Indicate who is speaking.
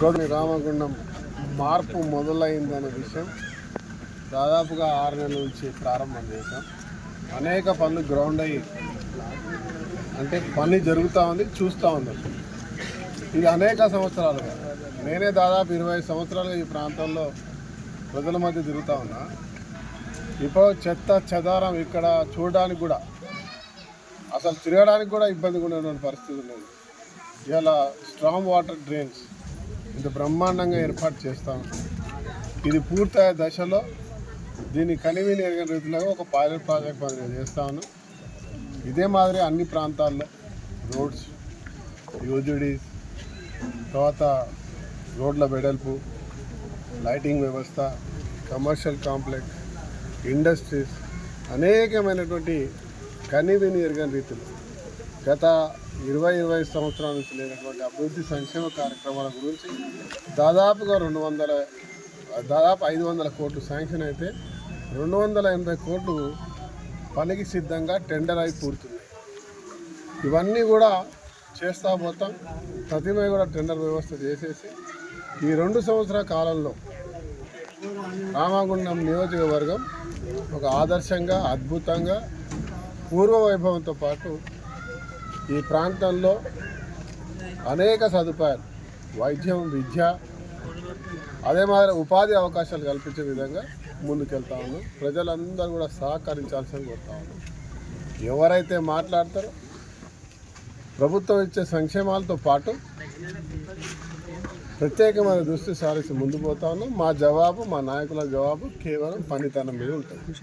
Speaker 1: గౌతమి రామగుండం మార్పు మొదలైందనే విషయం దాదాపుగా ఆరు నెలల నుంచి ప్రారంభం చేశాం. అనేక పనులు గ్రౌండ్ అయ్యి అంటే పని జరుగుతూ ఉంది చూస్తూ ఉంది. ఇది అనేక సంవత్సరాలుగా. నేనే దాదాపు ఇరవై సంవత్సరాలుగా ఈ ప్రాంతంలో ప్రజల మధ్య తిరుగుతూ ఉన్నా. ఇప్పుడు చెత్త చెదారం ఇక్కడ చూడడానికి కూడా అసలు తిరగడానికి కూడా ఇబ్బందిగా ఉండేటువంటి పరిస్థితి లేదు ఇలా స్ట్రాంగ్ వాటర్ డ్రైన్స్ ఇంత బ్రహ్మాండంగా ఏర్పాటు చేస్తాం ఇది పూర్తయ్యే దశలో దీన్ని కనివిని ఎరిగిన రీతిలో ఒక పైలట్ ప్రాజెక్ట్ మాదిరిగా చేస్తాను ఇదే మాదిరి అన్ని ప్రాంతాల్లో రోడ్స్ యూజుడీస్ తర్వాత రోడ్ల వెడల్పు లైటింగ్ వ్యవస్థ కమర్షియల్ కాంప్లెక్స్ ఇండస్ట్రీస్ అనేకమైనటువంటి కనీవిని ఎరగని రీతిలో. గత ఇరవై ఇరవై సంవత్సరాల నుంచి లేనటువంటి అభివృద్ధి సంక్షేమ కార్యక్రమాల గురించి దాదాపుగా రెండు వందల దాదాపు ఐదు వందల కోట్లు శాంక్షన్ అయితే రెండు వందల ఎనభై కోట్లు పనికి సిద్ధంగా టెండర్ అయి పూర్తున్నాయి ఇవన్నీ కూడా చేస్తా పోతాం ప్రతిమే కూడా టెండర్ వ్యవస్థ చేసేసి ఈ రెండు సంవత్సరాల కాలంలో రామగుండం నియోజకవర్గం ఒక ఆదర్శంగా అద్భుతంగా పూర్వ వైభవంతో పాటు ఈ ప్రాంతంలో అనేక సదుపాయాలు వైద్యం విద్య అదే మాదిరి ఉపాధి అవకాశాలు కల్పించే విధంగా ముందుకెళ్తా ఉన్నాం. ప్రజలందరూ కూడా సహకరించాల్సిన కోరుతా ఉన్నాం. ఎవరైతే మాట్లాడతారో ప్రభుత్వం ఇచ్చే సంక్షేమాలతో పాటు ప్రత్యేకమైన దృష్టి సారిసి ముందు పోతా ఉన్నాం. మా జవాబు మా నాయకుల జవాబు కేవలం పనితనం మీద ఉంటుంది.